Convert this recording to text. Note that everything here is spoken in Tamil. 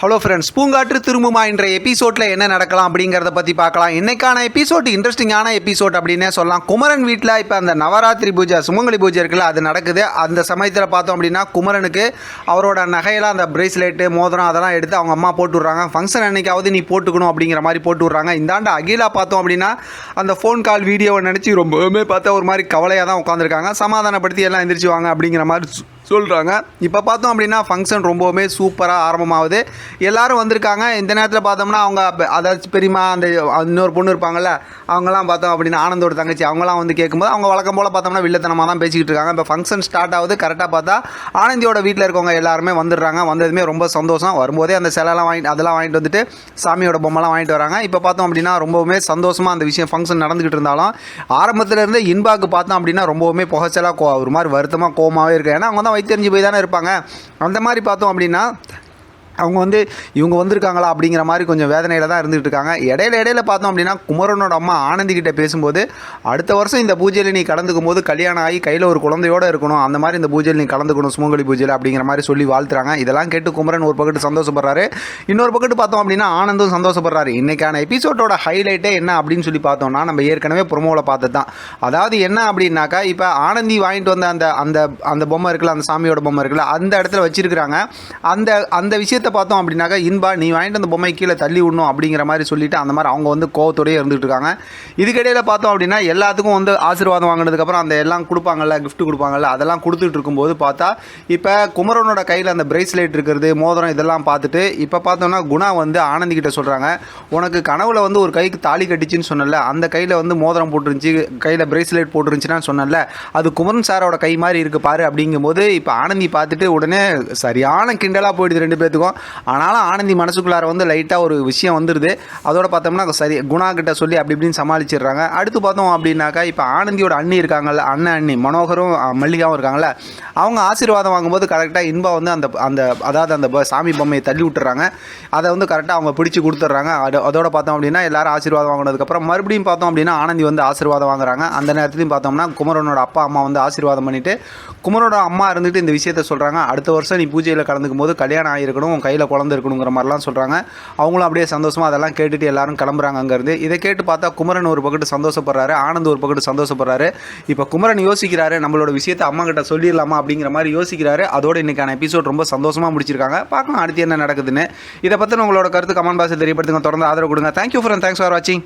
ஹலோ ஃப்ரெண்ட்ஸ் பூங்காற்று திரும்புமா என்ற எபிசோடில் என்ன நடக்கலாம் அப்படிங்கிறத பற்றி பார்க்கலாம். இன்றைக்கான எபிசோட் இன்ட்ரெஸ்டிங்கான எபிசோட் அப்படின்னே சொல்லலாம். குமரன் வீட்டில் இப்போ அந்த நவராத்திரி பூஜை சுமங்கலி பூஜை இருக்குல்ல அது நடக்குது. அந்த சமயத்தில் பார்த்தோம் அப்படின்னா குமரனுக்கு அவரோட நகையெல்லாம் அந்த பிரேஸ்லெட்டு மோதிரம் அதெல்லாம் எடுத்து அவங்க அம்மா போட்டு விட்றாங்க. ஃபங்க்ஷன் அன்னைக்காவது நீ போட்டுக்கணும் அப்படிங்கிற மாதிரி போட்டு விட்றாங்க. இந்தாண்ட அகிலா பார்த்தோம் அப்படின்னா அந்த ஃபோன் கால் வீடியோவை நினச்சி ரொம்பவுமே பார்த்தா ஒரு மாதிரி கவலையாக தான் உட்காந்துருக்காங்க சமாதானப்படுத்தி எல்லாம் எந்திரிச்சு வாங்க அப்படிங்கிற மாதிரி சொல்கிறாங்க இப்போ பார்த்தோம் அப்படின்னா ஃபங்க்ஷன் ரொம்பவுமே சூப்பராக ஆரம்பமாகுது. எல்லாரும் வந்திருக்காங்க. இந்த நேரத்தில் பார்த்தோம்னா அவங்க அதாச்சும் பெரியமா அந்த இன்னொரு பொண்ணு இருப்பாங்கல்ல அவங்கலாம் பார்த்தோம் அப்படின்னா ஆனந்தோட தங்கச்சி அவங்களாம் வந்து கேட்கும்போது அவங்க வழக்கம் போல் பார்த்தோம்னா வில்லத்தனமாக தான் பேசிக்கிட்டு இருக்காங்க. இப்போ ஃபங்க்ஷன் ஸ்டார்ட் ஆகுது கரெக்டாக பார்த்தா ஆனந்தியோட வீட்டில் இருக்கவங்க எல்லாருமே வந்துடுறாங்க. வந்ததுமே ரொம்ப சந்தோஷம். வரும்போதே அந்த சிலைலாம் வாங்கிட்டு அதெல்லாம் வாங்கிட்டு வந்துட்டு சாமியோட பொம்மைலாம் வாங்கிட்டு வராங்க. இப்போ பார்த்தோம் அப்படின்னா ரொம்பவுமே சந்தோஷமாக அந்த விஷயம் ஃபங்க்ஷன் நடந்துக்கிட்டு இருந்தாலும் ஆரம்பத்துலேருந்து இன்பாக்கு பார்த்தோம் அப்படின்னா ரொம்பவுமே புகைச்சலாக கோ ஒரு மாதிரி வருத்தமாக கோமாவே இருக்கு. ஏன்னா அவங்க தான் வைத்தறிஞ்சு போய் தானே இருப்பாங்க. அந்த மாதிரி பார்த்தோம் அப்படின்னா அவங்க வந்து இவங்க வந்திருக்காங்களா அப்படிங்கிற மாதிரி கொஞ்சம் வேதனையில் தான் இருந்துகிட்டு இருக்காங்க. இடையில இடையில பார்த்தோம் அப்படின்னா குமரனோட அம்மா ஆனந்திக்கிட்ட பேசும்போது அடுத்த வருஷம் இந்த பூஜையில் நீ கலந்துக்கும் போது கல்யாணம் ஆகி கையில் ஒரு குழந்தையோடு இருக்கணும். அந்த மாதிரி இந்த பூஜையில் நீ கலந்துக்கணும் சுமங்கலி பூஜையில் அப்படிங்கிற மாதிரி சொல்லி வாழ்த்துறாங்க. இதெல்லாம் கேட்டு குமரன் ஒரு பக்கத்து சந்தோஷப்படுறாரு. இன்னொரு பக்கத்து பார்த்தோம் அப்படின்னா ஆனந்தும் சந்தோஷப்படுறாரு. இன்றைக்கான எபிசோடோட ஹைலைட்டே என்ன அப்படின்னு சொல்லி பார்த்தோம்னா நம்ம ஏற்கனவே ப்ரொமோவில் பார்த்து தான் அதாவது என்ன அப்படின்னாக்கா இப்போ ஆனந்தி வாங்கிட்டு வந்த அந்த அந்த அந்த பொம்மை இருக்குல்ல அந்த சாமியோட பொம்மை இருக்குல்ல அந்த இடத்துல வச்சிருக்கிறாங்க. அந்த அந்த விஷயத்தை பார்த்தோம் அப்படின்னாக்கா இன்பா நீ வாங்கிட்டு அந்த பொம்மை கீழே தள்ளி விடணும் அப்படிங்கிற மாதிரி சொல்லிட்டு அந்த மாதிரி அவங்க வந்து கோவத்தோடயே இருந்துகிட்டு இருக்காங்க. இதுக்கிடையில் பார்த்தோம் அப்படின்னா எல்லாத்துக்கும் வந்து ஆசீர்வாதம் வாங்கினதுக்கப்புறம் அந்த எல்லாம் கொடுப்பாங்கல்ல கிஃப்ட் கொடுப்பாங்கல்ல அதெல்லாம் கொடுத்துட்டு இருக்கும்போது பார்த்தா இப்போ குமரனோட கையில் அந்த பிரேஸ்லெட் இருக்கிறது மோதிரம் இதெல்லாம் பார்த்துட்டு இப்போ பார்த்தோம்னா குணா வந்து ஆனந்தி கிட்ட சொல்கிறாங்க உனக்கு கனவுல வந்து ஒரு கைக்கு தாலி கட்டிச்சுன்னு சொன்னல அந்த கையில் வந்து மோதிரம் போட்டுருந்துச்சு கையில் பிரேஸ்லெட் போட்டுருந்துச்சுன்னா சொன்னல அது குமரன் சாரோட கை மாதிரி இருக்கு பாரு அப்படிங்கும்போது இப்போ ஆனந்தி பார்த்துட்டு உடனே சரியான கிண்டலாக போயிடுது ரெண்டு பேர்த்துக்கும் ஆனாலும் ஆனந்தி மனசுக்குள்ளார வந்து லைட்டாக ஒரு விஷயம் வந்துடுது அதோட பார்த்தோம்னா சரி குணா கிட்ட சொல்லி அப்படி இப்படின்னு சமாளிச்சிடுறாங்க. அடுத்து பார்த்தோம் அப்படின்னாக்கா இப்போ ஆனந்தியோட அண்ணி இருக்காங்கல்ல அண்ணன் அண்ணி மனோகரும் மல்லிகாவும் இருக்காங்கல்ல அவங்க ஆசீர்வாதம் வாங்கும்போது கரெக்டாக இன்பா வந்து அந்த அந்த அதாவது அந்த சாமி பொம்மையை தள்ளி விட்டுறாங்க. அதை வந்து கரெக்டாக அவங்க பிடிச்சி கொடுத்துட்றாங்க. அது அதோட பார்த்தோம் அப்படின்னா எல்லாரும் ஆசீர்வாதம் வாங்கினதுக்கப்புறம் மறுபடியும் பார்த்தோம் அப்படின்னா ஆனந்தி வந்து ஆசீர்வாதம் வாங்குறாங்க. அந்த நேரத்துலையும் பார்த்தோம்னா குமரனோட அப்பா அம்மா வந்து ஆசீர்வாதம் பண்ணிட்டு குமரோட அம்மா இருந்துட்டு இந்த விஷயத்த சொல்கிறாங்க அடுத்த வருஷம் நீ பூஜையில் கலந்துக்கும் போது கல்யாணம் ஆகிருக்கணும் கையில் குழந்தை இருக்கணுங்கிற மாதிரிலாம் சொல்கிறாங்க அவங்களும் அப்படியே சந்தோஷமாக அதெல்லாம் கேட்டுட்டு எல்லாரும் கிளம்புறாங்க அங்கேருந்து. இதை கேட்டு பார்த்தா குமரன் ஒரு பக்கத்து சந்தோஷப்படுறாரு ஆனந்த் ஒரு பக்கத்து சந்தோஷப்படுறாரு. இப்போ குமரன் யோசிக்கிறாரு நம்மளோட விஷயத்தை அம்மா கிட்ட சொல்லிடலாமா அப்படிங்கிற மாதிரி யோசிக்கிறாரு. அதோட இன்னைக்கான எபிசோட் ரொம்ப சந்தோஷமாக முடிச்சிருக்காங்க. பார்க்கலாம் அடுத்து என்ன நடக்குதுன்னு. இதை பற்றி உங்களோட கருத்து கமெண்ட் பாக்ஸில் தெரியப்படுத்துங்க. தொடர்ந்து ஆதரவு கொடுங்க. தேங்க்யூ ஃபார் தேங்க்ஸ் ஃபார் வாட்சிங்